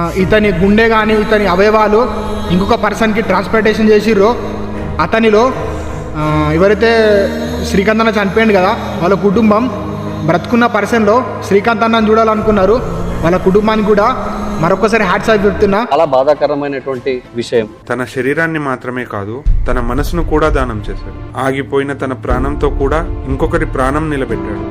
ఇతని గుండె కానీ ఇతని అవయవాలు ఇంకొక పర్సన్కి ట్రాన్స్ప్లాంటేషన్ చేసిర్రో. అతనిలో ఎవరైతే శ్రీకాంత్ అన్న చనిపోయింది కదా వాళ్ళ కుటుంబం బ్రతుకున్న పర్సన్లో శ్రీకాంత్ అన్నని చూడాలనుకున్నారు. వాళ్ళ కుటుంబానికి కూడా మరొకసారి హ్యాట్స్ ఆఫ్ చెప్తున్నా. చాలా బాధాకరమైనటువంటి విషయం. తన శరీరాన్ని మాత్రమే కాదు తన మనసును కూడా దానం చేశాడు. ఆగిపోయిన తన ప్రాణంతో కూడా ఇంకొకరి ప్రాణం నిలబెట్టాడు.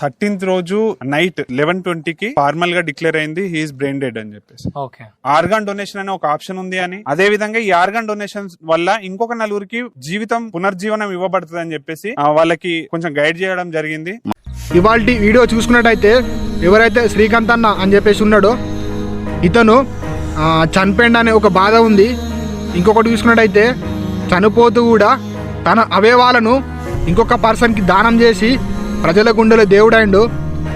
థర్టీన్త్ రోజు నైట్ లెవెన్ ట్వంటీకి ఫార్మల్గా డిక్లేర్ అయింది హీఈస్ బ్రెయిన్ డెడ్ అని చెప్పేసి. ఓకే. ఆర్గాన్ డొనేషన్ అనే ఒక ఆప్షన్ ఉంది అని. అదే విధంగా ఈ ఆర్గాన్ డొనేషన్ వల్ల ఇంకొక నలుగురికి జీవితం పునర్జీవనం ఇవ్వబడుతుంది అని చెప్పేసి వాళ్ళకి కొంచెం గైడ్ చేయడం జరిగింది. ఇవాళ వీడియో చూసుకున్నట్టయితే ఎవరైతే శ్రీకాంత్ అన్న అని చెప్పేసి ఉన్నాడో ఇతను చనిపోయిండు అనే ఒక బాధ ఉంది. ఇంకొకటి చూసుకున్నట్టయితే చనిపోతూ కూడా తన అవయవాలను ఇంకొక పర్సన్కి దానం చేసి ప్రజల గుండెలో దేవుడైండు.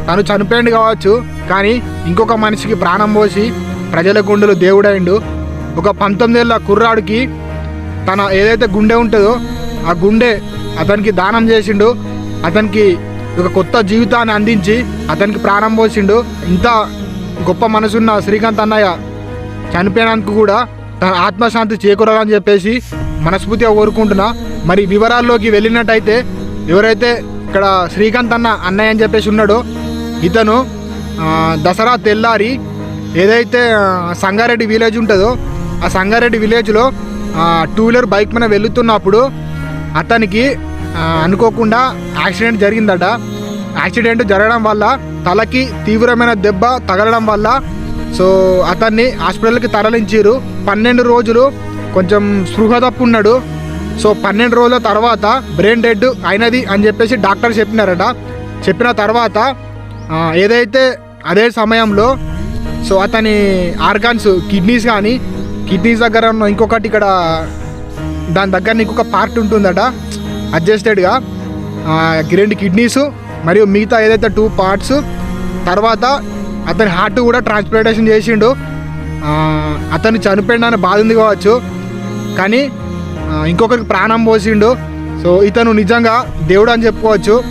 తను చనిపోయిండు కావచ్చు కానీ ఇంకొక మనిషికి ప్రాణం పోసి ప్రజల గుండెలో దేవుడైండు. ఒక పంతొమ్మిదేళ్ళ కుర్రాడికి తన ఏదైతే గుండె ఉంటుందో ఆ గుండె అతనికి దానం చేసిండు. అతనికి ఒక కొత్త జీవితాన్ని అందించి అతనికి ప్రాణం పోసిండు. ఇంత గొప్ప మనసున్న శ్రీకాంత్ అన్నయ్య చనిపోయినందుకు కూడా తన ఆత్మశాంతి చేకూరాలని చెప్పేసి మనస్ఫూర్తిగా కోరుకుంటున్నా. మరి వివరాల్లోకి వెళ్ళినట్టయితే ఎవరైతే ఇక్కడ శ్రీకాంత్ అన్న అన్నయ్య అని చెప్పేసి ఉన్నాడు. ఇతను దసరా తెల్లారి ఏదైతే సంగారెడ్డి విలేజ్ ఉంటుందో ఆ సంగారెడ్డి విలేజ్లో టూ వీలర్ బైక్ మీద వెళుతున్నప్పుడు అతనికి అనుకోకుండా యాక్సిడెంట్ జరిగిందట. యాక్సిడెంట్ జరగడం వల్ల తలకి తీవ్రమైన దెబ్బ తగలడం వల్ల సో అతన్ని హాస్పిటల్కి తరలించారు. పన్నెండు రోజులు కొంచెం స్పృహ తప్పున్నాడు. సో పన్నెండు రోజుల తర్వాత బ్రెయిన్ డెడ్ అయినది అని చెప్పేసి డాక్టర్ చెప్పినారట. చెప్పిన తర్వాత ఏదైతే అదే సమయంలో సో అతని ఆర్గాన్స్ కిడ్నీస్ కానీ కిడ్నీస్ దగ్గర ఉన్న ఇంకొకటి ఇక్కడ దాని దగ్గర ఇంకొక పార్ట్ ఉంటుందట అడ్జస్టెడ్గా రెండు కిడ్నీస్ మరియు మిగతా ఏదైతే టూ పార్ట్స్ తర్వాత అతని హార్ట్ కూడా ట్రాన్స్ప్లాంటేషన్ చేసిండు. అతను చనిపోయిండని బాధ ఉంది కావచ్చు. కానీ ఇంకొకరికి ప్రాణం పోసిండు. సో ఇతను నిజంగా దేవుడు అని చెప్పుకోవచ్చు.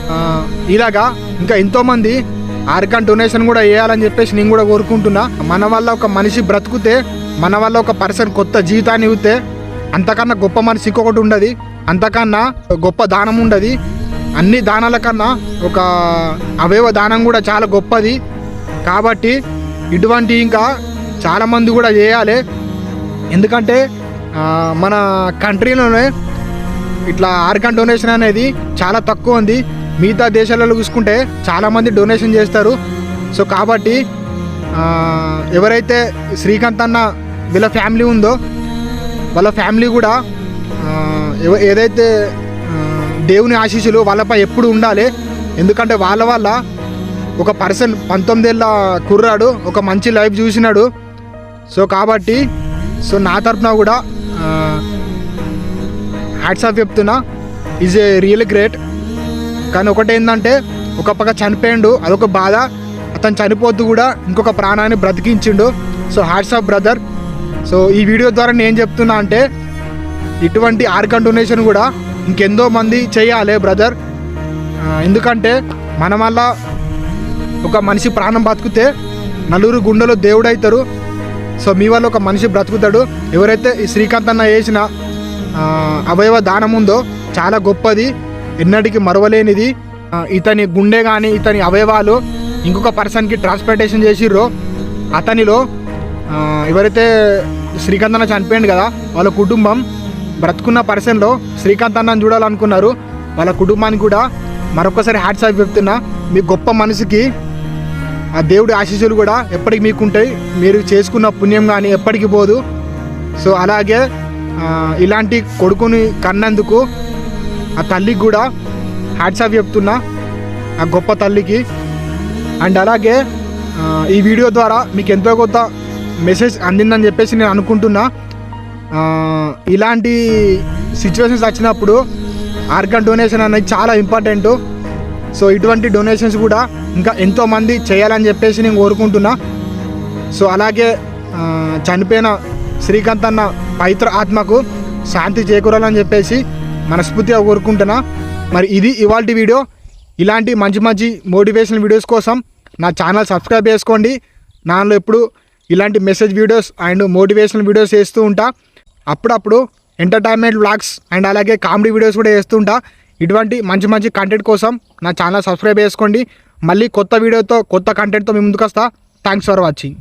ఇలాగా ఇంకా ఎంతోమంది ఆర్గాన్ డొనేషన్ కూడా వేయాలని చెప్పేసి నేను కూడా కోరుకుంటున్నా. మన వల్ల ఒక మనిషి బ్రతుకుతే మన వల్ల ఒక పర్సన్ కొత్త జీవితాన్ని ఇవ్తే అంతకన్నా గొప్ప మనిషి ఇంకొకటి ఉండదు. అంతకన్నా గొప్ప దానం ఉండదు. అన్ని దానాల కన్నా ఒక అవయవ దానం కూడా చాలా గొప్పది. కాబట్టి ఇటువంటి ఇంకా చాలామంది కూడా చేయాలి. ఎందుకంటే మన కంట్రీలోనే ఇట్లా ఆర్గాన్ డొనేషన్ అనేది చాలా తక్కువ ఉంది. మిగతా దేశాలలో చూసుకుంటే చాలామంది డొనేషన్ చేస్తారు. సో కాబట్టి ఎవరైతే శ్రీకాంత్ అన్న వీళ్ళ ఫ్యామిలీ ఉందో వాళ్ళ ఫ్యామిలీ కూడా ఎవ- ఏదైతే దేవుని ఆశీస్సులు వాళ్ళపై ఎప్పుడు ఉండాలి ఎందుకంటే వాళ్ళ వల్ల ఒక పర్సన్ పంతొమ్మిదేళ్ళ కుర్రాడు ఒక మంచి లైఫ్ చూసినాడు. సో కాబట్టి సో నా తరపున కూడా హ్యాట్స్ ఆఫ్ చెప్తున్నా. ఈజ్ ఏ రియల్ గ్రేట్ కానీ ఒకటి ఏంటంటే ఒక పక్క చనిపోయిండు అదొక బాధ. అతను చనిపోద్దు కూడా ఇంకొక ప్రాణాన్ని బ్రతికించిండు. So hats off brother so ఈ వీడియో ద్వారా నేను చెప్తున్నా అంటే ఇటువంటి ఆర్గన్ డొనేషన్ కూడా ఇంకెంతో మంది చేయాలి బ్రదర్ ఎందుకంటే మన వల్ల ఒక మనిషి ప్రాణం బతికితే నలుగురు గుండెలో దేవుడు అవుతారు సో మీ వల్ల ఒక మనిషి బ్రతుకుతాడు. ఎవరైతే ఈ శ్రీకాంత్ అన్న వేసిన అవయవ దానం ఉందో చాలా గొప్పది. ఎన్నటికీ మరవలేనిది. ఇతని గుండె కానీ ఇతని అవయవాలు ఇంకొక పర్సన్కి ట్రాన్స్ప్లాంటేషన్ చేసిర్రో అతనిలో ఎవరైతే శ్రీకాంత్ అన్న చనిపోయింది కదా వాళ్ళ కుటుంబం బ్రతుకున్న పర్సన్లో శ్రీకాంత్ అన్నని చూడాలనుకున్నారు. వాళ్ళ కుటుంబానికి కూడా మరొకసారి హ్యాట్స్ ఆఫ్ చెప్తున్నా. మీ గొప్ప మనసుకి ఆ దేవుడి ఆశీస్సులు కూడా ఎప్పటికి మీకు ఉంటాయి మీరు చేసుకున్న పుణ్యం కానీ ఎప్పటికి పోదు. సో అలాగే ఇలాంటి కొడుకుని కన్నందుకు ఆ తల్లికి కూడా హ్యాట్స్ ఆఫ్ చెప్తున్నా ఆ గొప్ప తల్లికి. అండ్ అలాగే ఈ వీడియో ద్వారా మీకు ఎంతో కొత్త మెసేజ్ అందిందని చెప్పేసి నేను అనుకుంటున్నా. ఇలాంటి సిచ్యువేషన్స్ వచ్చినప్పుడు ఆర్గన్ డొనేషన్ అనేది చాలా ఇంపార్టెంట్ సో ఇటువంటి డొనేషన్స్ కూడా ఇంకా ఎంతోమంది చేయాలని చెప్పేసి నేను కోరుకుంటున్నా. సో అలాగే చనిపోయిన శ్రీకాంత్ అన్న పవిత్ర ఆత్మకు శాంతి చేకూరాలని చెప్పేసి మనస్ఫూర్తిగా కోరుకుంటున్నా. మరి ఇది ఇవాళ వీడియో. ఇలాంటి మంచి మంచి మోటివేషనల్ వీడియోస్ కోసం నా ఛానల్ సబ్స్క్రైబ్ చేసుకోండి. నాలో ఎప్పుడు ఇలాంటి message videos and motivational videos చేస్తూ ఉంటా. అప్పుడప్పుడు ఎంటర్టైన్మెంట్ బ్లాగ్స్ అండ్ అలాగే కామెడీ వీడియోస్ కూడా చేస్తుంటా ఇటువంటి మంచి మంచి కంటెంట్ కోసం నా ఛానల్ సబ్స్క్రైబ్ చేసుకోండి. మళ్ళీ కొత్త వీడియోతో కొత్త కంటెంట్తో మీ ముందుకు వస్తా థ్యాంక్స్ ఫర్ వాచింగ్